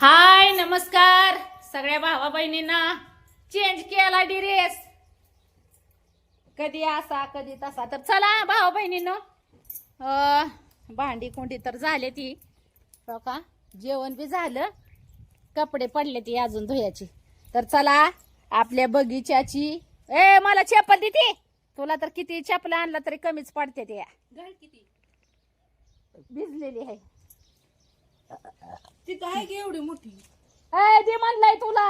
हाय नमस्कार. सगळ्या भावा बहिणींना चेंज केला डिरेस कधी असा कधी तसा. तर चला भावा बहिणींनो अं, भांडी कोंडी तर झाले ती. हो का? जेवण बी झालं. कपडे पडले ती अजून धुयाची. तर चला आपल्या बगीच्याची. ए मला चप्पल देते तुला तर किती चपल आणला तरी कमीच पडते ते भिजलेली आहे. ती आहे गे एवढी मोठी? ए म्हणलंय तुला.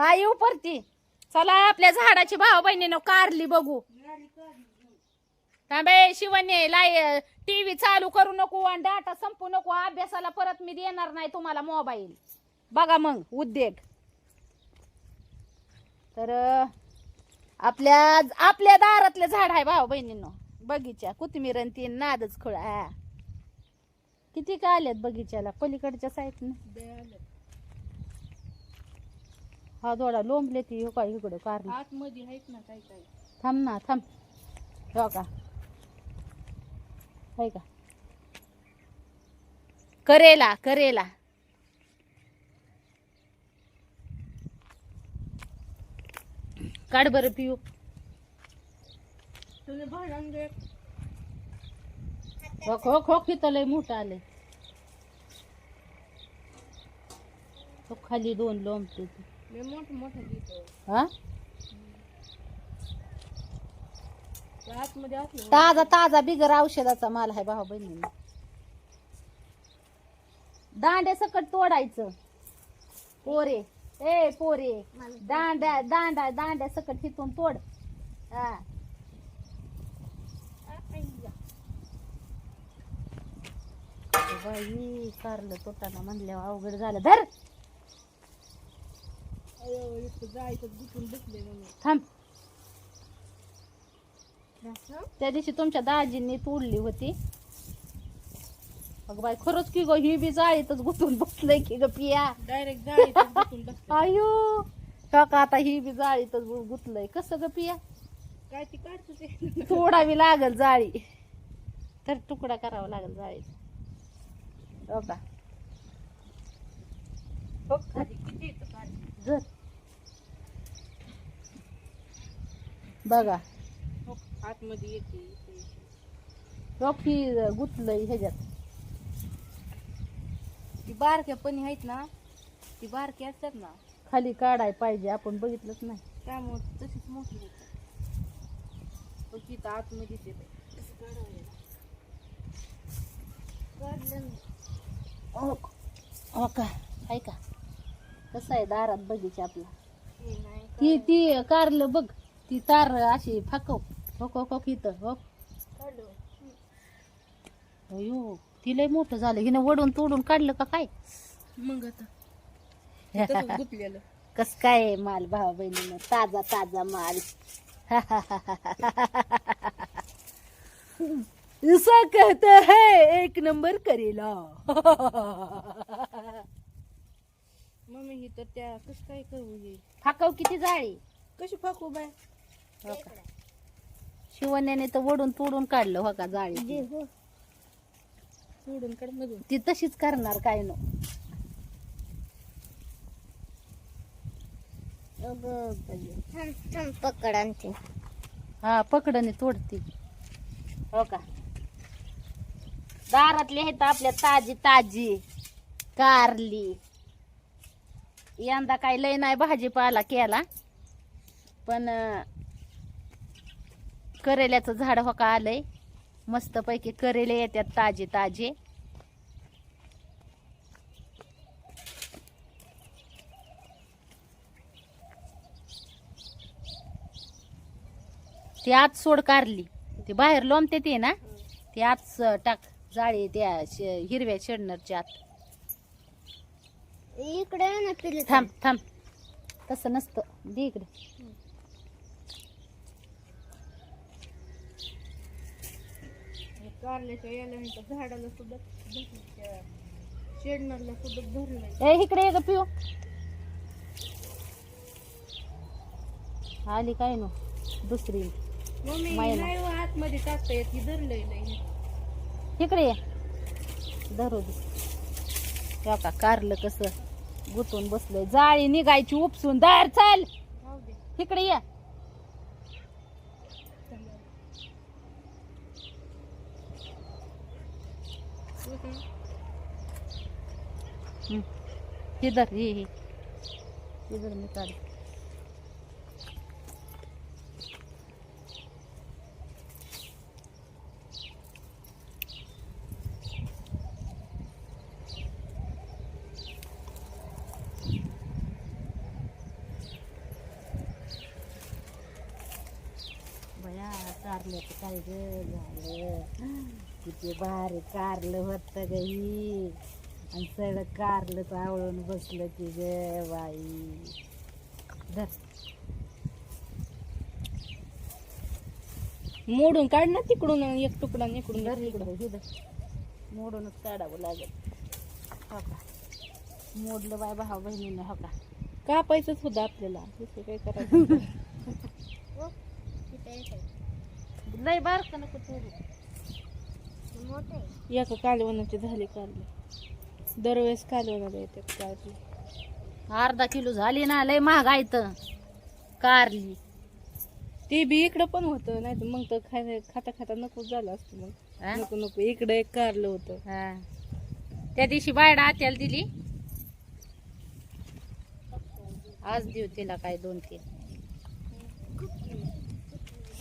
हा येऊ परती. चला आपल्या झाडाची भाव बहिणीनं कारली बघू. थांबे शिवने लाय टीव्ही चालू करू नको आणि डाटा संपू नको. अभ्यासाला परत मी देणार नाही तुम्हाला मोबाईल बघा मग उद्योग तर आपल्या आपल्या दारातलं झाड आहे भाऊ बहिणींनो. बगीचा कोथिंबीर आणि तीन नादच खुळा हा. किती का आल्यात बगीच्याला? पलीकडच्या साईडनं हा थोडा लोंबले ती हो का इकडं आतमध्ये आहेत ना काय काय थांब ना थांब. हो का? होय का? करेला करेला. काढ बरं पिऊ. तुझं भांडण दे हो खो खो लय मोठं आलंय. तो खाली दोन लोंबते ते. मोठं मोठं हा? ताजा ताजा बिगर औषधाचा माल आहे भाऊ बहिणींना. दांड्या सकट तोडायचं. पोरे. ए पोरे. दांड्या दांडा दांड्या सकट हिथून तोड. हा. बाई कारलं तोटाना म्हणल्यावर अवघड झालं. धर. जायचं बसले म्हणून थांब. त्या दिवशी तुमच्या दाजींनी तोडली होती. अगं बाई खरंच की ग ही बी जाळीतच गुतून बसलंय की ग पिया. डायरेक्ट जायचं बसले आयो. काका आता ही बी जाळीतच गु- गुतलंय. कसं ग पिया? काय ती काढतो ते तोडावी लागल जाळी. तर तुकडा करावा लागल जाळीचा. हो का बघ खाली. किती येतं बघा. हो, आतमध्ये येते इथे येते. गुतलंय ह्याच्यात. ती बारक्या पण आहेत ना ती बारकी असतात ना खाली काढाय पाहिजे आपण बघितलंच नाही. त्यामुळे तशीच मोठी होतात. पण तिथं आतमध्ये येते? काढलं नाही. हो हो का आहे का? कसं आहे दारात बगीचा आपला? नाही ती ती कारलं बघ ती तार अशी फाकव. हो हो हो इथं हो अयो ती लय मोठं झालं. हिनं वडून तोडून काढलं का काय? मग आता. कस काय माल भावा बहिणीनं? ताजा ताजा माल. ऐसा कहते है एक नंबर करेला। मम्मी ही तर त्या कसं काय करू हे? फाकव किती जाळी? कशी फाकू बाय? हो का? शिवण्याने तर वडून तोडून काढलं हो का जाळी? सोडून काढ मधून. ती तशीच करणार काय नो? पकड आणते हा पकडणे तोडती. हो का? दारातली आहेत आपल्या ताजी ताजी. कारली. यंदा काही लय नाही भाजीपाला केला. पण करेल्याचं झाड हो का आलंय. मस्त पैकी करेले येतात ताजे ताजे. ती आत सोड कारली. ती बाहेर लोंबते ते ना. ती आत टाक. जाळी त्या श- हिरव्या शेडनरच्या आत. इकडे ना पिले थांब थांब. तसं नसतं. दे इकडे. कारल्याच्या याला नाही तर झाडाला सुद्धा शेडनरला सुद्धा धरलंय ए इकडे ये ग पिऊ. आली काय नो दुसरी. मम्मी. नाही हो, आतमध्ये टाकता येत धरलंय नाही. इकडे ये. धरू दे. का? कारलं कसं गुतून बसलंय. जाळी निघायची उपसून. दार चाल. इकडे या. हम्म. इधर ये ये. इधर मी काढ बया कारल्याचं काय ग झालं? किती भारी कारलं होतं ग ही. आणि सगळं कारलंच आवळून बसलं की ग बाई. धर. मोडून काढ ना तिकडून एक तुकडा आणि इकडून धर इकडं हे धर. मोडूनच काढावं लागेल. हो का? मोडलं बाय भाऊ बहिणीनं हो का? कापायचंच होतं आपल्याला. दुसरं काय करायचं? लय बारकं नको एका कालवणाचे झाले कारले दरवेळेस कालवणाला येते कारले अर्धा किलो झाली ना लय महागाय तर कारली. ते बी इकडं पण होतं नाही तर मग तर खाय खाता खाता नको झालं असतं मग? नको नको इकडं एक कारलं होतं. हा. त्या दिवशी बायडा आत्याला दिली. आज देऊ तिला काय दोन तीन.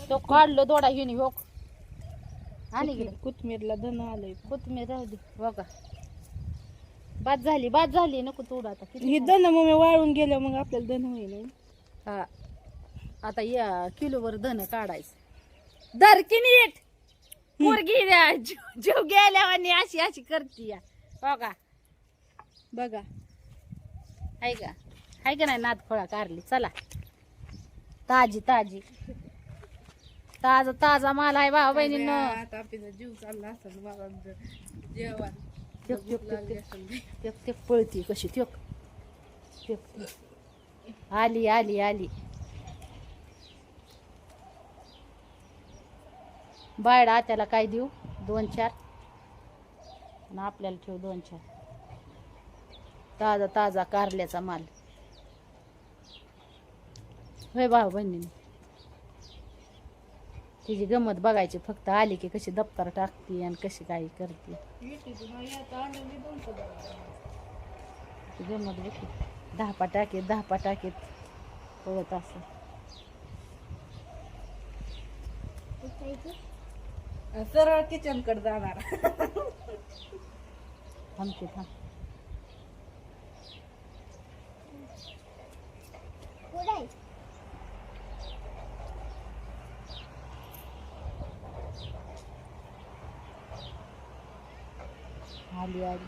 तो काढलो दोडा घेऊन हो आणि गेलं. कोथमीरला धन आलंय. कोथमीर राहू दे बघा बाद झाली बाद झाली नको तोड आता. हे धन मग वाळून गेल्या मग आपल्याला धन होईल हा. आता या किलोवर धन काढायचं. दर की नीट. मुरगी द्या. जीव गेल्यावानी अशी अशी करती या. हो का? बघा. आहे का? आहे का नाही? नात फळा कारली चला. ताजी ताजी. ताजा ताजा माल आहे भाऊ बहिणींनो. आता आपला जीव चालला असेल मला जेवण. पळती कशी त्योक. आली आली आली. बायडा त्याला काय देऊ? दोन चार. आणि आपल्याला ठेव दोन चार. ताजा ताजा कारल्याचा माल. होय भाऊ बहिणीने. तिची गंमत बघायची फक्त आली की कशी दप्तर टाकते आणि कशी काही करते. ती गंमत बघी दहा पटाकीत दहा पटाकीत पळत असं. सरळ किचनकडे जाणार. थांबते थांब. आली आली.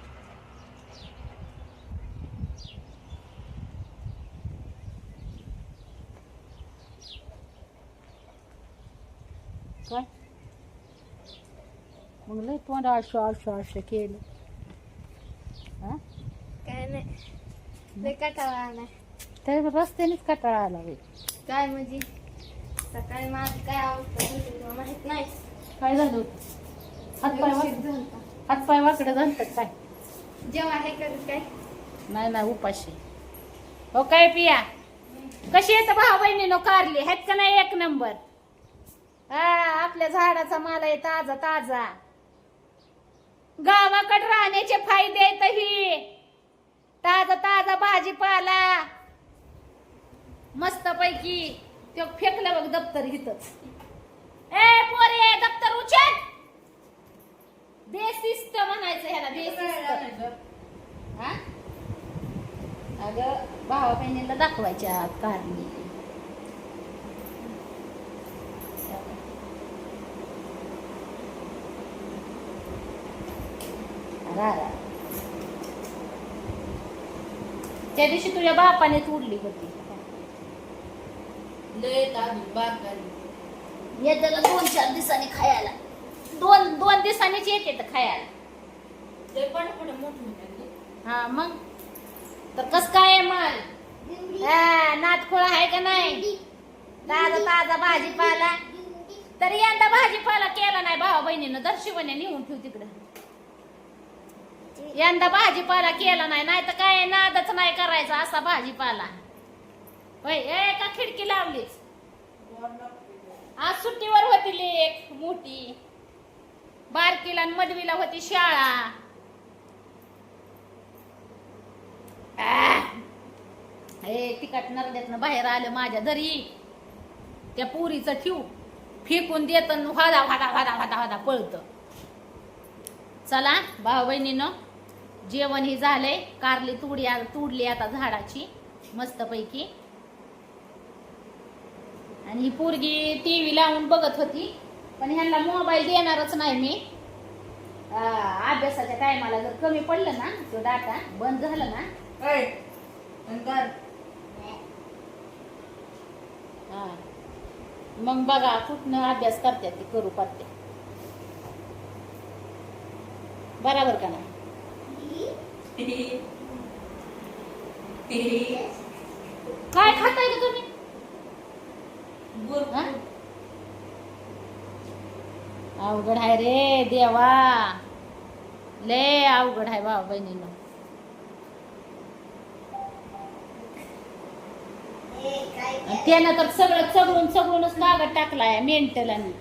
काय? मग लय तोंड आळशो आळशो आळशो केलं. हा? काय नाही. लय कटाळा नाही त्या रस्त्यानेच कटाळा आला बाई. काय म्हणजे? सकाळी माझं काय आवडतं माहीत नाही? काय झालं होतं? हातपाय हातपाय वाकडं झालं काय? जेव्हा हे करत काय? नाही नाही उपाशी. हो काय पिया? कशी येतं भाऊ बहिणीनो कारली? आहेत का नाही एक नंबर? हा आपल्या झाडाचा माल आहे ताजा ताजा. गावाकडे राहण्याचे फायदे आहेत ही. ताजा ताजा भाजीपाला. मस्त पैकी ते फेकलं बघ दप्तर इथंच. ए पोरे दप्तर उचल! बेशिस्त म्हणायचं ह्याला बेशिस्त हा? अगं भावा बहिणीला दाखवायच्या कारणी. रा, रा. त्या दिवशी तुझ्या बापाने तोडली होती. येत्याला दोन चार दिवसांनी खायला. दोन दोन दिवसांनीच येते तर खायला. हा मग? तर कस काय माल? हा, नातखोळ आहे का नाही? ताजा ताजा भाजीपाला. तरी यंदा भाजीपाला केला नाही भावा बहिणीनं दर्शिवण्या नेऊन ठेव तिकडं. यंदा भाजीपाला केला नाही नाही तर काय नादच नाही करायचा असा भाजीपाला. होय ए का खिडकी लावलीच आज सुट्टीवर होती लेक मोठी. बारकीला आणि मधवीला होती शाळा. हे तिकट नरड्यातनं बाहेर आलं माझ्या दरी त्या पुरीचं ठेवू. फेकून देत वादा वादा वादा वादा वादा पळत. चला भाऊ बहिणीनं जेवण ही झालंय. कारली तुडी तुडली आता झाडाची मस्तपैकी. आणि ही पोरगी टीव्ही लावून बघत होती. पण ह्यांना मोबाईल देणारच नाही मी. अभ्यासाच्या टायमाला जर कमी पडलं ना तो डाटा बंद झालं ना. हा. मग बघा कुठनं अभ्यास करतात ते करू पाहते बराबर का नाही? काय खाताय का तुम्ही? अवघड आहे रे देवा. लय अवघड आहे भाऊ बहिणीनं त्यानं तर सगळं चगळून चगळूनच नागत टाकलाय मेंटलानी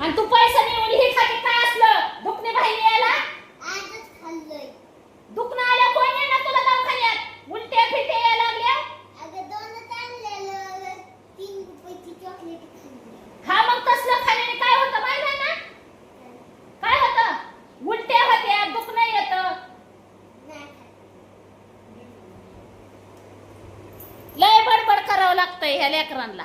आणि. तू पैसा नेऊन हे खाते काय असलं? दुखणे बाहेर यायला? दुखणं आल्या कोण येणार तुला दवाखान्यात? उलट्या फिट्या लेकरांना